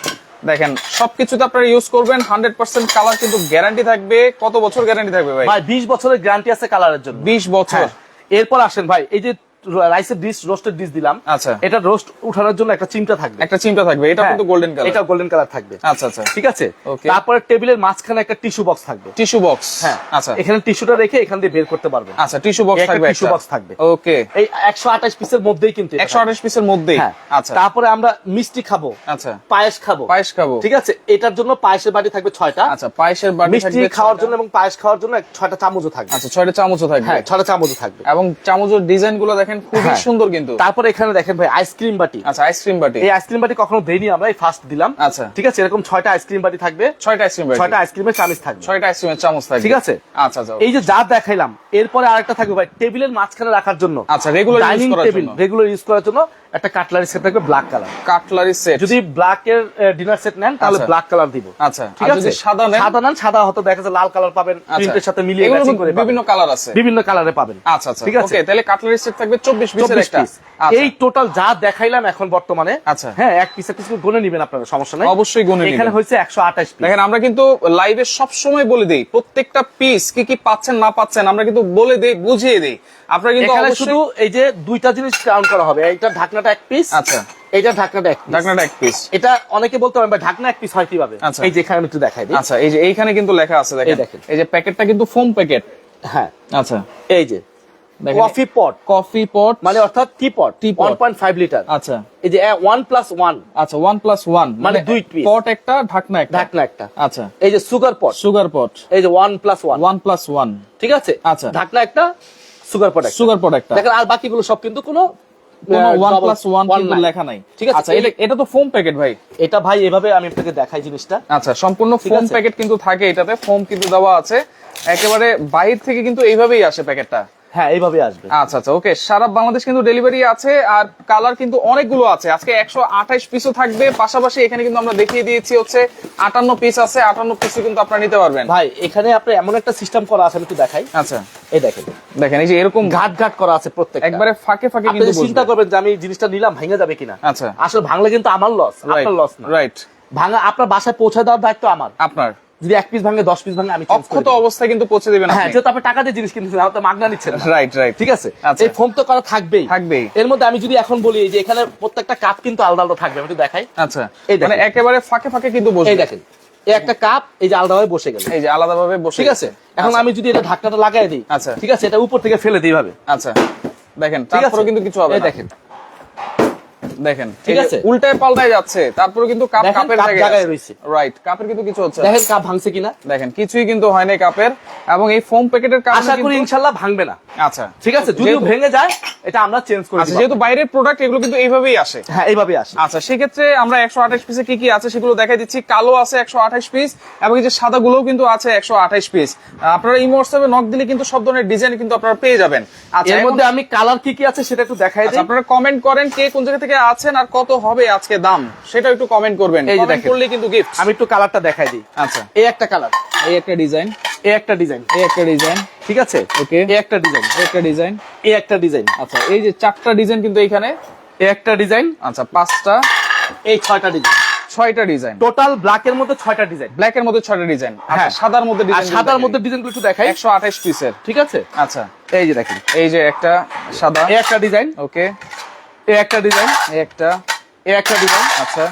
দেখেন সবকিছুতে আপনারা ইউজ করবেন হান্ড্রেড পার্সেন্ট কালার কিন্তু গ্যারান্টি থাকবে। কত বছর গ্যারান্টি থাকবে ভাই? ভাই বিশ বছরের গ্যারান্টি আছে কালারের জন্য। বিশ বছর। হ্যাঁ। এরপর আসেন ভাই এই যে রাইসের ডিশ রোস্টেড ডিশ দিলাম। আচ্ছা। এটা রোস্ট উঠানোর জন্য একটা চিমটা থাকবে। একটা চিমটা থাকবে এটা হ্যাঁ, কিন্তু গোল্ডেন কালার এটা গোল্ডেন কালার থাকবে। আচ্ছা আচ্ছা। ঠিক আছে. তারপরে টেবিলের মাঝখানে একটা টিস্যু বক্স থাকবে। টিস্যু বক্স হ্যাঁ। আচ্ছা। এখানে টিস্যুটা রেখে এখান দিয়ে বের করতে পারবেন আচ্ছা টিস্যু বক্স একটা থাকবে tissue box থাকবে। ওকে এই একশো আঠাশ পিসের মধ্যেই কিন্তু এটা একশো থাকবে। আঠাশ পিসের মধ্যেই। হ্যাঁ। আচ্ছা। তারপরে আমরা মিষ্টি খাব। আচ্ছা। পায়েস খাব। পায়েস খাব। ঠিক আছে? এটার জন্য পায়েসের বাটি থাকবে ছয়টা। আচ্ছা পায়েসের বাটি মিষ্টি খাওয়ার জন্য এবং পায়েস খাওয়ার জন্য এক- ছয়টা চামচও থাকবে। আচ্ছা ছয়টা চামচও থাকবে। হ্যাঁ ছয়টা চামচও থাকবে। এবং চামচের ডিজাইনগুলো দেখেন খুবই হ্যাঁ। সুন্দর কিন্তু। তারপরে এখানে দেখেন ভাই আইসক্রিম বাটি। আচ্ছা আইসক্রিম বাটি। এই আইসক্রিম বাটি কখনো দেইনি আমরা এই ফার্স্ট দিলাম। আচ্ছা। ঠিক আছে এরকম ছয়টা আইসক্রিম বাটি থাকবে। ছয়টা আইসক্রিম বাটি। ছয়টা আইসক্রিমের চামচ থাকবে। ছয়টা আইসক্রিমের চামচ থাকবে। ঠিক আছে? আচ্ছা যাও এই যে যা দেখাইলাম এরপরে আরেকটা থাকবে ভাই টেবিলের মাঝখানে রাখার জন্য। আচ্ছা, রেগুলার ইউজ করার জন্য। রেগুলার ইউজ করার জন্য। একটা কাটলারি সেট থাকবে ব্ল্যাক কালার কাটলারি সেট যদি ব্ল্যাক এর ডিনার সেট নেন তাহলে আচ্ছা। ব্ল্যাক কালার দিব। আচ্ছা। ঠিক আছে? সাদা নেন? সাদা নেন সাদা হয়তো দেখা যায় লাল কালার পাবেন আচ্ছা। প্রিন্টের সাথে মিলিয়ে ম্যাচিং করে বিভিন্ন কালার আছে। বিভিন্ন কালারে পাবেন। আচ্ছা আচ্ছা। ঠিক আছে? ওকে তাহলে কাটলারি সেট থাকবে 24 পিসের একটা। আচ্ছা। এই টোটাল যা দেখাইলাম এখন বর্তমানে আচ্ছা। হ্যাঁ এক পিস এক পিস গুনে নেবেন আপনারা সমস্যা নাই। অবশ্যই গুনে এখানে হয়েছে একশো আঠাশ পিস দেখেন আমরা কিন্তু লাইভে সব সময় বলে দেই প্রত্যেকটা পিস কি কি পাচ্ছেন না পাচ্ছেন আমরা কিন্তু বলে দেই বুঝিয়ে দেই। আপনারা কিন্তু এখানে শুধু এই যে দুইটা জিনিস কাউন্ট করা হবে। এইটা ঢাকনাটা এক পিস আচ্ছা। এইটা ঢাকনাটা এক ঢাকনাটা এক পিস এটা অনেকে বলতে পারেন ঢাকনা এক পিস হয় কীভাবে? আচ্ছা। এই যে এখানে একটু দেখাই দিই। আচ্ছা এই যে এইখানে কিন্তু লেখা আছে দেখেন। এই যে প্যাকেটটা কিন্তু ফোম প্যাকেট হ্যাঁ। আচ্ছা। এই যে কফি পট কফি পট মানে অর্থাৎ tea pot. One point five litre আচ্ছা। এই যে ওয়ান প্লাস ওয়ান আচ্ছা ওয়ান প্লাস ওয়ান মানে দুই। পট একটা ঢাকনা একটা। ঢাকনা একটা। আচ্ছা। এই যে সুগার পট সুগার পট এই যে one plus one one plus one ঠিক আছে? আচ্ছা। ঢাকনা একটা সুগার প্রোডাক্ট সুগার প্রোডাক্ট দেখেন আর বাকিগুলো সব কিন্তু কোনো। লেখা নাই। ঠিক আছে, আচ্ছা এটা এটা তো ফোম প্যাকেট ভাই। এটা ভাই এভাবে আমি আপনাকে দেখাই জিনিসটা। আচ্ছা সম্পূর্ণ ফোম প্যাকেট কিন্তু থাকে এটাতে। ফোম কিন্তু দেওয়া আছে। একেবারে বাইরে থেকে কিন্তু এইভাবেই আসে প্যাকেটটা। হ্যাঁ এইভাবে আসবে। আচ্ছা আচ্ছা ওকে সারা বাংলাদেশ কিন্তু ডেলিভারি আছে আর কালার কিন্তু অনেকগুলো আছে। আজকে একশো আঠাইশ পিসও থাকবে পাশাপাশি এখানে কিন্তু আমরা দেখিয়ে দিয়েছি হচ্ছে আটান্ন পিস আছে আটান্ন পিসও কিন্তু আপনারা নিতে পারবেন। ভাই এখানে আপনি এমন একটা সিস্টেম করা আছে আমি একটু দেখাই। আচ্ছা। এই দেখেন। দেখেন এই যে এরকম ঘাট ঘাট করা আছে প্রত্যেক একবারে ফাঁকে ফাঁকে কিন্তু চিন্তা করবেন যে আমি জিনিসটা নিলাম ভেঙে যাবে কিনা? আচ্ছা। আসলে ভাঙলে কিন্তু আমার লস আপনার লস না। রাইট ভাঙা আপনার বাসায় পৌঁছে দেওয়ার দায়িত্ব আমার। আপনার। যদি এক পিস ভাঙে দশ পিস ভাঙে আমি অক্ষত অবস্থায় কিন্তু পৌঁছে দিবেন হ্যাঁ যেহেতু আপনি টাকা দিয়ে জিনিস কিনতেছেন আপনি মাগনা নিচ্ছেন। রাইট রাইট ঠিক আছে? আচ্ছা। এই ফোম তো করা থাকবেই। থাকবেই। এর মধ্যে আমি যদি এখন বলি যে এখানে প্রত্যেকটা কাপ কিন্তু আলাদা আলাদা থাকবে আমি একটু দেখাই। আচ্ছা। এই। মানে একেবারে ফাঁকে ফাঁকে কিন্তু বসবে। এই দেখেন। এই একটা কাপ এই যে আলাদাভাবে বসে গেল। এই যে আলাদাভাবে বসে ঠিক আছে? এখন আচ্ছা। আমি যদি এটা ঢাকনাটা লাগাই দিই আচ্ছা। ঠিক আছে? এটা উপর থেকে ফেলে দিই ভাবে আচ্ছা। দেখেন তারপরে কিন্তু কিছু হবে দেখেন। দেখেন ঠিক আছে? উল্টায় পাল্টায় যাচ্ছে তারপরে কিন্তু কাপ কাপের জায়গায় রয়েছে। রাইট কাপের কিন্তু কিছু হচ্ছে দেখেন কাপ ভাঙছে কিনা। দেখেন কিছুই কিন্তু হয় নাই কাপের এবং এই ফোম প্যাকেটের কারণে আশা করি ইনশাল্লাহ ভাঙবে না। আচ্ছা ঠিক আছে যেহেতু- ভেঙে যায় এটা আমরা চেঞ্জ করে আচ্ছা যেহেতু বাইরের প্রোডাক্ট এগুলো কিন্তু এইভাবেই আসে। হ্যাঁ এইভাবে আসে। আচ্ছা সেক্ষেত্রে আমরা একশো আঠাশ পিসে কি কি আছে সেগুলো দেখাই দিচ্ছি। কালো আছে একশো আঠাশ পিস এবং এই যে সাদা গুলোও কিন্তু আছে একশো আঠাশ পিস আপনারা এই হোয়াটসঅ্যাপে নক দিলে কিন্তু সব ধরনের ডিজাইন কিন্তু আপনারা পেয়ে যাবেন। আচ্ছা এর মধ্যে আমি কালার কি কি আছে সেটা একটু দেখাই আচ্ছা, দিই। আপনারা কমেন্ট করেন কে কোন জায়গা থেকে আছেন আর কত হবে আজকে দাম সেটা একটু কমেন্ট করবেন। এই যে করলে কিন্তু গিফট আমি একটু কালারটা দেখাই দিই। আচ্ছা। এই একটা কালার এই একটা ডিজাইন এই একটা ডিজাইন এই একটা ডিজাইন ঠিক আছে? Okay. এই একটা ডিজাইন এই একটা ডিজাইন এই একটা ডিজাইন আচ্ছা এই যে চারটা ডিজাইন কিন্তু এখানে। এই একটা ডিজাইন আচ্ছা পাঁচটা। এই ছয়টা ডিজাইন ছয়টা ডিজাইন টোটাল ব্ল্যাক এর মধ্যে ছয়টা ডিজাইন ব্ল্যাক এর মধ্যে ছয়টা ডিজাইন আচ্ছা হ্যাঁ। সাদার মধ্যে আর ডিজাইন সাদার মধ্যে ডিজাইন একটু দেখাই। একশো আঠাশ পিসের ঠিক আছে? আচ্ছা। এই যে দেখেন। এই যে একটা সাদা। এই একটা ডিজাইন ওকে একটা ডিজাইন এই একটা। একটা ডিজাইন আচ্ছা।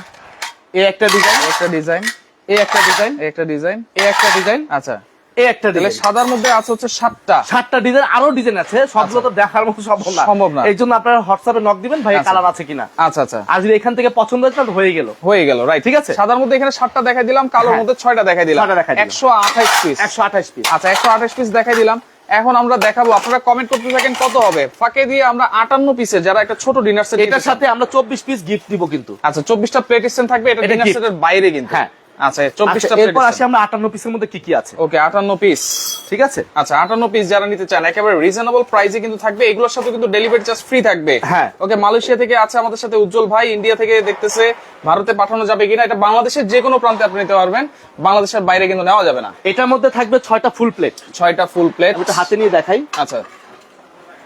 এই একটা ডিজাইন একটা ডিজাইন এই একটা ডিজাইন একটা ডিজাইন এই একটা ডিজাইন আচ্ছা। এই একটা ডিজাইন সাদার মধ্যে আছে হচ্ছে সাতটা। সাতটা ডিজাইন আরও ডিজাইন আছে সবগুলো তো দেখার মতো সম্ভব না। সম্ভব না। এই জন্য আপনারা হোয়াটসঅ্যাপে নক দিবেন ভাই আচ্ছা। কালার আছে কিনা। আচ্ছা আচ্ছা। যদি এখান থেকে পছন্দ হয়েছে হয়ে গেল। হয়ে গেল রাইট ঠিক আছে? সাদার মধ্যে এখানে সাতটা দেখাই দিলাম কালোর হ্যাঁ। মধ্যে ছয়টা দেখাই দিলাম। ছয়টা দেখাই দিলাম। একশো আঠাশ পিস একশো আঠাশ পিস আচ্ছা একশো আঠাশ পিস দেখাই দিলাম। এখন আমরা দেখাবো আপনারা কমেন্ট করতে থাকেন কত হবে ফাঁকে দিয়ে আমরা আটান্ন পিসে যারা একটা ছোট ডিনার সেট এটার সাথে আমরা চব্বিশ পিস গিফট দিব কিন্তু আচ্ছা চব্বিশটা প্লেট স্ট্যান্ড থাকবে এটা ডিনার। সেটের বাইরে কিন্তু হ্যাঁ। আচ্ছা আচ্ছা, চব্বিশটা এরপর আসি আমরা আটান্ন পিসের মধ্যে কি কি আছে? ওকে আটান্ন পিস ঠিক আছে? আচ্ছা আটান্ন পিস যারা নিতে চান একেবারে রিজনেবল প্রাইসে কিন্তু থাকবে। এগুলোর সাথে কিন্তু ডেলিভারি চার্জ ফ্রি থাকবে। হ্যাঁ। ওকে মালয়েশিয়া থেকে আছে আমাদের সাথে উজ্জ্বল ভাই ইন্ডিয়া থেকে দেখতেছে ভারতে পাঠানো যাবে কিনা এটা বাংলাদেশের যে কোনো প্রান্তে আপনি নিতে পারবেন। বাংলাদেশের বাইরে কিন্তু নেওয়া যাবে না। এটার মধ্যে থাকবে ছয়টা ফুল প্লেট ছয়টা ফুল প্লেট হাতে নিয়ে দেখাই। আচ্ছা।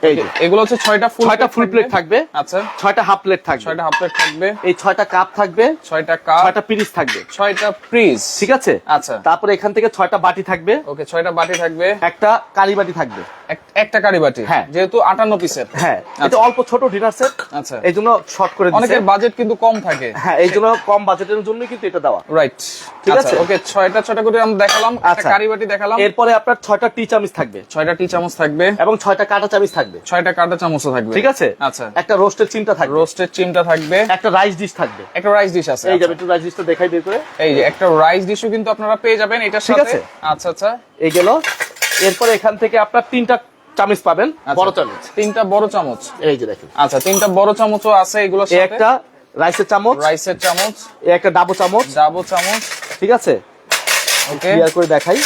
এই যে। এগুলো হচ্ছে ছয়টা ফুল ছয়টা ফুল প্লেট থাকবে। আচ্ছা। ছয়টা হাফ প্লেট থাকবে। ছয়টা হাফ প্লেট থাকবে। এই ছয়টা কাপ থাকবে। ছয়টা কাপ ছয়টা পিরিচ থাকবে। ছয়টা ফ্রিজ ঠিক আছে? আচ্ছা। তারপরে এখান থেকে ছয়টা বাটি থাকবে। ওকে ছয়টা বাটি থাকবে। একটা কারি বাটি থাকবে। একটা কারি বাটি। হ্যাঁ। যেহেতু আটান্ন পিসের হ্যাঁ। এটা আচ্ছা। অল্প ছোট ডিনার সেট আচ্ছা। এই জন্য শর্ট করে অনেকের বাজেট কিন্তু কম থাকে। হ্যাঁ এই জন্য কম বাজেটের জন্য কিন্তু এটা দেওয়া। রাইট ঠিক আচ্ছা আছে? ওকে ছয়টা ছয়টা করে আমরা দেখালাম। একটা আচ্ছা। কারি বাটি দেখালাম। এরপরে আপনার ছয়টা টি চামিচ থাকবে। ছয়টা টি চামচ থাকবে। এবং ছয়টা কাটা চামিচ থাকবে। ছয়টা কাঁটা চামচও থাকবে। ঠিক আছে? আচ্ছা। একটা রোস্টের চিমটা থাকবে। রোস্টেড চিমটা থাকবে। একটা রাইস ডিশ থাকবে। একটা রাইস ডিশ আছে এই যাবে আচ্ছা। একটু রাইস ডিশটা দেখাই বের করে। এই যে একটা রাইস ডিশও কিন্তু আপনারা পেয়ে যাবেন এটার ঠিক আছে? আচ্ছা আচ্ছা। এই গেল। এরপরে এখান থেকে আপনার তিনটা চামিচ পাবেন আচ্ছা। বড় চামিচ। তিনটা বড় চামচ। এই যে দেখেন। আচ্ছা তিনটা বড় চামচও আছে এগুলো সাথে। একটা রাইসের চামচ। রাইসের চামচ। এই একটা ডাবো চামচ। ডাবো চামচ। ঠিক আছে? ওকে ক্লিয়ার করে দেখাই।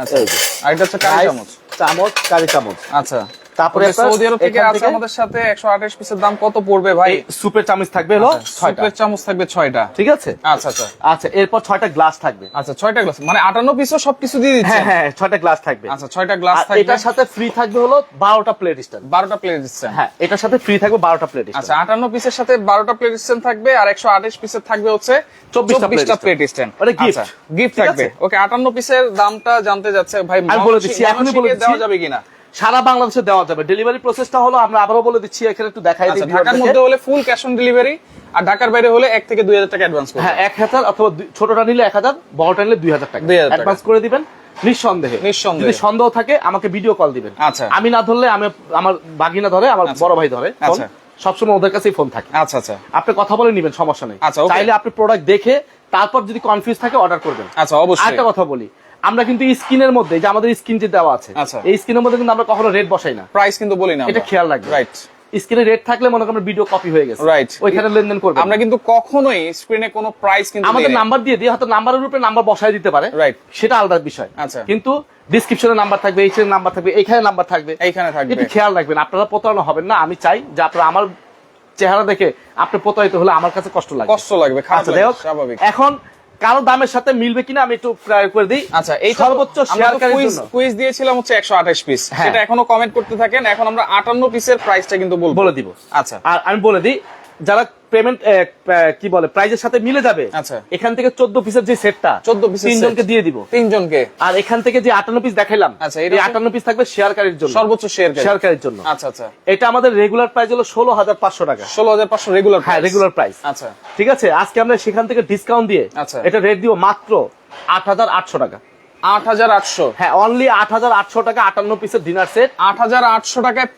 আচ্ছা। এই যে। আর এটা হচ্ছে কারি চামচ। চামচ কারি চামচ। আচ্ছা। তারপরে সৌদি আরব থেকে আছে আমাদের সাথে একশো আঠাশ পিসের দাম কত পড়বে ভাই? সুপের চামচ থাকবে হলো ছয়টা সুপের চামচ থাকবে ছয়টা। ঠিক আছে? আচ্ছা আচ্ছা। আচ্ছা এরপর ছয়টা গ্লাস থাকবে। আচ্ছা ছয়টা গ্লাস মানে আটান্ন পিসও সবকিছু দিয়ে দিচ্ছে? হ্যাঁ হ্যাঁ ছয়টা গ্লাস থাকবে। আচ্ছা ছয়টা গ্লাস থাকবে। এটার সাথে ফ্রি থাকবে হলো বারোটা প্লেট স্ট্যান্ড বারোটা প্লেট দিচ্ছেন হ্যাঁ এটার সাথে ফ্রি থাকবে বারোটা প্লেট আচ্ছা আটান্ন পিসের সাথে বারোটা প্লেট স্ট্যান্ড থাকবে আর একশো আঠাশ পিসের থাকবে হচ্ছে 24টা চব্বিশটা প্লেট স্ট্যান্ড ওটা gift। গিফট থাকবে। ওকে আটান্ন পিসের দামটা জানতে যাচ্ছে ভাই আমি বলে দিচ্ছি, এখনই বলে দেওয়া যাবে কিনা? সারা বাংলাদেশে দেওয়া যাবে। ডেলিভারি প্রসেসটা হলো আমরা আবারও বলে দিচ্ছি এখানে একটু দেখাই দিই আচ্ছা ঢাকার মধ্যে হলে ফুল ক্যাশ অন ডেলিভারি আর ঢাকার বাইরে হলে এক থেকে দুই হাজার টাকা অ্যাডভান্স হ্যাঁ এক হাজার অথবা ছোটটা নিলে এক হাজার বড়টা নিলে দুই হাজার টাকা। 2000 টাকা। অ্যাডভান্স করে দিবেন নিঃসন্দেহে। নিঃসন্দেহে। যদি সন্দেহ থাকে আমাকে ভিডিও কল দিবেন। আচ্ছা। আমি না ধরলে আমি আমার বাগিনা ধরে আমার আচ্ছা। বড় ভাই ধরে আচ্ছা। সবসময় ওদের কাছেই ফোন থাকে। আচ্ছা আচ্ছা। আপনি কথা বলে নিবেন সমস্যা নেই। আচ্ছা. চাইলে আপনি প্রোডাক্ট দেখে তারপর যদি কনফিউজ থাকে অর্ডার করবেন। আচ্ছা অবশ্যই। আরেকটা কথা বলি। আমরা কিন্তু স্ক্রিনের মধ্যে যে আমাদের স্ক্রিন যে দেওয়া আছে আচ্ছা। এই স্ক্রিনের মধ্যে কিন্তু আমরা কখনো রেট বসাই না। প্রাইস কিন্তু বলি না এটা খেয়াল রাখবেন। রাইট স্ক্রিনে রেট থাকলে মনে করেন ভিডিও কপি হয়ে গেছে। Right. ওইখানে লেনদেন করবেন। আমরা কিন্তু কখনোই স্ক্রিনে কোনো প্রাইস কিন্তু আমাদের নাম্বার দিয়ে দিয়ে হয়তো নাম্বারের উপরে নাম্বার বসাই দিতে পারে। Right. সেটা আলাদা বিষয়। আচ্ছা। কিন্তু ডিসক্রিপশনে নাম্বার থাকবে এইখানে নাম্বার থাকবে এইখানে নাম্বার থাকবে। এইখানে থাকবে। একটু খেয়াল রাখবেন। আপনারা প্রতারণা হবেন না। আমি চাই যে আপনারা আমার চেহারা দেখে আপনি প্রতারিত হলে আমার কাছে কষ্ট লাগে কষ্ট লাগবে আচ্ছা লাগবে, এখন কারও দামের সাথে মিলবে কিনা আমি একটু ফ্রাই করে দিই। আচ্ছা এই সর্বোচ্চ শেয়ারকারীর জন্য। কুইজ দিয়েছিলাম হচ্ছে একশো আঠাশ পিস হ্যাঁ। সেটা এখনও কমেন্ট করতে থাকেন। এখন আমরা আটান্ন পিসের প্রাইসটা কিন্তু বলব। বলে দিব। আচ্ছা। আর আমি বলে দিই যারা পেমেন্ট কি বলে প্রাইজের সাথে মিলে যাবে আচ্ছা। এখান থেকে চোদ্দ পিসের যে সেটটা 14 পিসের তিনজনকে দিয়ে দিব। তিনজনকে। আর এখান থেকে যে আটান্ন পিস দেখাইলাম আচ্ছা, এই আটান্ন পিস থাকবে শেয়ারকারীর জন্য। সর্বোচ্চ শেয়ার শেয়ারকারীর জন্য। আচ্ছা আচ্ছা। এটা আমাদের রেগুলার প্রাইস হলো ষোলো হাজার পাঁচশো টাকা। ষোলো হাজার পাঁচশো রেগুলার হ্যাঁ রেগুলার প্রাইস আচ্ছা। ঠিক আছে? আজকে আমরা সেখান থেকে ডিসকাউন্ট দিয়ে আচ্ছা। এটা রেট দিব মাত্র আট হাজার আটশো টাকা। হ্যাঁ অনলি আট হাজার আটশো টাকা আটান্ন পিসের ডিনার সেট আট হাজার আটশো টাকায়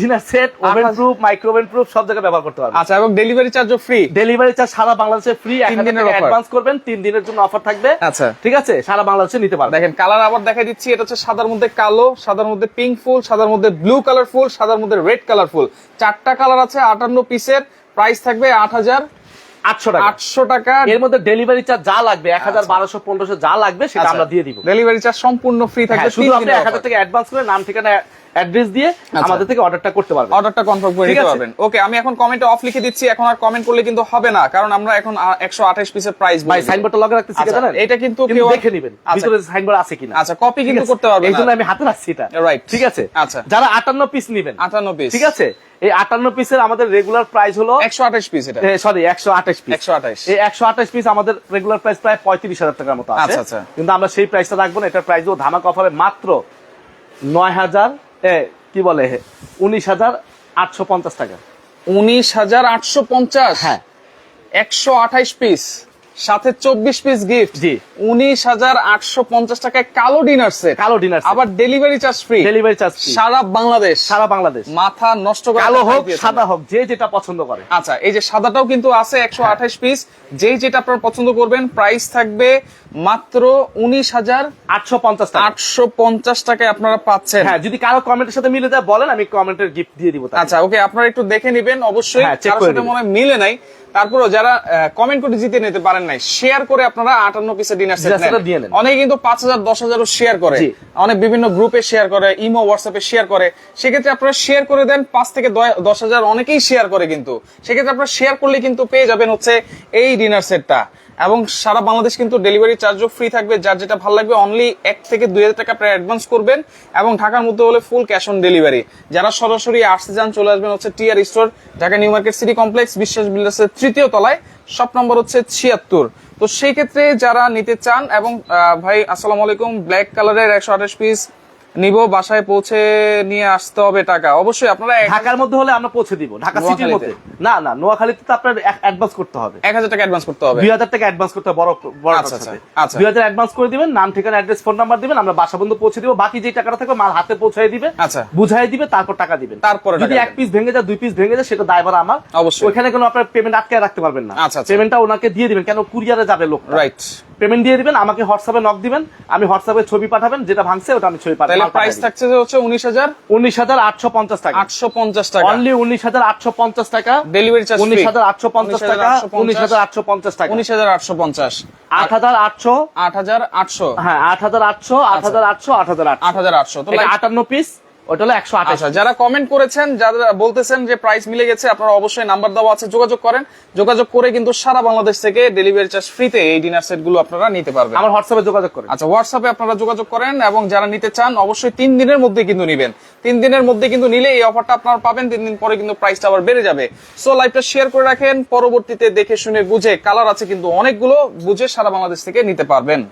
dinner set oven proof microoven proof সব জায়গায় ব্যবহার করতে পারবেন। আচ্ছা এবং ডেলিভারি চার্জও ফ্রি ডেলিভারি চার্জ সারা বাংলাদেশে ফ্রি তিন দিনের অ্যাডভান্স করবেন তিন দিনের জন্য অফার থাকবে। আচ্ছা। ঠিক আছে? সারা বাংলাদেশে নিতে পারবেন। দেখেন কালার আবার দিচ্ছি এটা হচ্ছে সাদার মধ্যে কালো সাদার মধ্যে পিঙ্ক ফুল সাদার মধ্যে ব্লু কালার ফুল সাদার মধ্যে রেড কালার ফুল চারটা কালার আছে আটান্ন পিসের প্রাইস থাকবে আট হাজার আটশো টাকা। আটশো টাকা। এর মধ্যে ডেলিভারি চার্জ যা লাগবে এক হাজার বারোশো পনেরোশো যা লাগবে সেটা আমরা দিয়ে দিব। ডেলিভারি চার্জ সম্পূর্ণ ফ্রি থাকবে হ্যাঁ, শুধু আপনি এক হাজার টাকা অ্যাডভান্স করে নাম ঠিকানা অ্যাড্রেস দিয়ে আমাদের থেকে অর্ডারটা করতে পারবেন। অর্ডারটা কনফার্ম করে নিতে পারবেন। ওকে আমি এখন কমেন্টে অফ লিখে দিচ্ছি এখন আর কমেন্ট করলে কিন্তু হবে না কারণ আমরা এখন একশো আঠাশ পিসের প্রাইস ভাই সাইনবোর্ডটা লগে রাখতেছি আচ্ছা, জানেন? এটা কিন্তু কেউ- দেখে নেবেন আচ্ছা। ভিতরে সাইনবোর্ড আছে কিনা। আচ্ছা কপি কিন্তু? করতে পারবেন এই জন্য আমি হাতে রাখছি এটা। Right. ঠিক আছে? আচ্ছা। যারা আটান্ন পিস নেবেন আটান্ন পিস ঠিক আছে? এই আটান্ন পিসের আমাদের রেগুলার প্রাইস হলো একশো আঠাশ পিস এটা। সরি একশো আঠাশ পিস 128 এই একশো আঠাশ পিস আমাদের রেগুলার প্রাইস প্রায় পঁয়ত্রিশ হাজার টাকার মতো আছে। আচ্ছা, আচ্ছা। কিন্তু আমরা সেই প্রাইসটা রাখব না এটার প্রাইস ধামাকা অফারে মাত্র নয় হাজার কি বলে? উনিশ হাজার আটশো পঞ্চাশ টাকা। উনিশ হাজার আটশো পঞ্চাশ? হ্যাঁ। একশো আঠাইশ পিস। সাথে চব্বিশ পিস গিফট জি। উনিশ হাজার আটশো পঞ্চাশ টাকায় কালো ডিনার সেট কালো ডিনার আবার delivery charge free delivery charge সারা বাংলাদেশ। সারা বাংলাদেশ। মাথা নষ্ট কালো হোক সাদা হোক যে যেটা পছন্দ করে। আচ্ছা এই যে সাদাটাও কিন্তু আছে একশো। আঠাশ পিস যেই যেটা আপনারা পছন্দ করবেন প্রাইস থাকবে মাত্র উনিশ হাজার আটশো পঞ্চাশ আটশো পঞ্চাশ টাকায় আপনারা পাচ্ছেন। হ্যাঁ যদি কারও কমেন্টের সাথে মিলে যায় বলেন আমি কমেন্টের গিফট দিয়ে দিব আচ্ছা ওকে আপনারা একটু দেখে নেবেন। অবশ্যই হ্যাঁ, কারোর সাথে মনে হয় মিলে নাই। তারপরেও যারা কমেন্ট করে জিতে নিতে পারেন নাই শেয়ার করে আপনারা আটান্ন পিসের ডিনার সেট নেন। অনেকে কিন্তু পাঁচ হাজার দশ হাজারও শেয়ার করে। অনেক বিভিন্ন গ্রুপে শেয়ার করে ইমো হোয়াটসঅ্যাপে শেয়ার করে। সেক্ষেত্রে আপনারা শেয়ার করে দেন পাঁচ থেকে দশ হাজার অনেকেই শেয়ার করে কিন্তু। সেক্ষেত্রে আপনারা শেয়ার করলে কিন্তু পেয়ে যাবেন হচ্ছে এই ডিনার সেটটা এবং সারা বাংলাদেশ কিন্তু ডেলিভারি চার্জও ফ্রি থাকবে। যার যেটা ভালো লাগবে অনলি এক থেকে দুই হাজার টাকা আপনারা অ্যাডভান্স করবেন এবং ঢাকার মধ্যে হলে ফুল ক্যাশ অন ডেলিভারি যারা সরাসরি আসতে যান চলে আসবেন হচ্ছে T R store Dhaka new market city complex, Biswas বিল্ডার্সের তৃতীয় তলায়। শপ নম্বর হচ্ছে ছিয়াত্তর। তো সেই ক্ষেত্রে যারা নিতে চান এবং ভাই, আসসালামু আলাইকুম ব্ল্যাক কালারের একশো আঠাশ পিস নিব বাসায় পৌঁছে নিয়ে আসতে হবে টাকা। অবশ্যই আপনারা ঢাকার মধ্যে হলে আমরা পৌঁছে দিব। ঢাকা সিটির মধ্যে। না না নোয়াখালীতে তো আপনার অ্যাডভান্স করতে হবে। এক হাজার টাকা অ্যাডভান্স করতে হবে। দুই হাজার টাকা অ্যাডভান্স করতে হবে বড় বড় আচ্ছা, আচ্ছা, আচ্ছা। দুই হাজার অ্যাডভান্স করে দিবেন নাম ঠিকানা অ্যাড্রেস ফোন নাম্বার দিবেন আমরা বাসা বন্ধু পৌঁছে দিব বাকি যে টাকাটা থাকবে মাল হাতে পৌঁছায় দিবে আচ্ছা। বুঝাই দিবে তারপর টাকা দিবেন। তারপরে যদি এক পিস ভেঙে যায় দুই পিস ভেঙে যায় সেটা দায়ভার আমার। অবশ্যই। ওখানে কোনো আপনার পেমেন্ট আটকে রাখতে পারবেন না। আচ্ছা, আচ্ছা। পেমেন্টটা ওনাকে দিয়ে দিবেন কেন কুরিয়ারে যাবে লোক রাইট পেমেন্ট দিয়ে দিবেন আমাকে হোয়াটসঅ্যাপে নক দিবেন আমি হোয়াটসঅ্যাপে ছবি পাঠাবেন যেটা ভাঙছে ওটা আমি ছবি তাহলে পাঠাবো প্রাইস থাকছে যে হচ্ছে উনিশ হাজার? উনিশ হাজার আটশো পঞ্চাশ টাকা। আটশো পঞ্চাশ টাকা। অনলি উনিশ হাজার আটশো পঞ্চাশ টাকা। ডেলিভারি চার্জ উনিশ হাজার আটশো পঞ্চাশ টাকা উনিশ হাজার আটশো পঞ্চাশ টাকা। উনিশ হাজার আটশো পঞ্চাশ। আট হাজার আটশো। আট হাজার আটশো। হ্যাঁ আট হাজার আটশো আট হাজার আটশো আট হাজার আটশো। আট হাজার আটশো। তো এটা like- আটান্ন পিস ওটা হলো একশো আঠাশ আচ্ছা যারা কমেন্ট করেছেন যারা বলতেছেন যে প্রাইস মিলে গেছে আপনারা অবশ্যই নাম্বার দেওয়া আছে যোগাযোগ করেন। যোগাযোগ করে কিন্তু সারা বাংলাদেশ থেকে ডেলিভারি চার্জ ফ্রিতে এই ডিনার সেটগুলো আপনারা নিতে পারবেন। আমার হোয়াটসঅ্যাপে যোগাযোগ করেন। আচ্ছা হোয়াটসঅ্যাপে আপনারা যোগাযোগ করেন এবং যারা নিতে চান অবশ্যই তিন দিনের মধ্যে কিন্তু নিবেন। তিন দিনের মধ্যে কিন্তু নিলে এই অফারটা আপনারা পাবেন তিন দিন পরে কিন্তু প্রাইসটা আবার বেড়ে যাবে। সো লাইভটা শেয়ার করে রাখেন পরবর্তীতে দেখে শুনে বুঝে কালার আছে কিন্তু অনেকগুলো বুঝে সারা বাংলাদেশ থেকে নিতে পারবেন।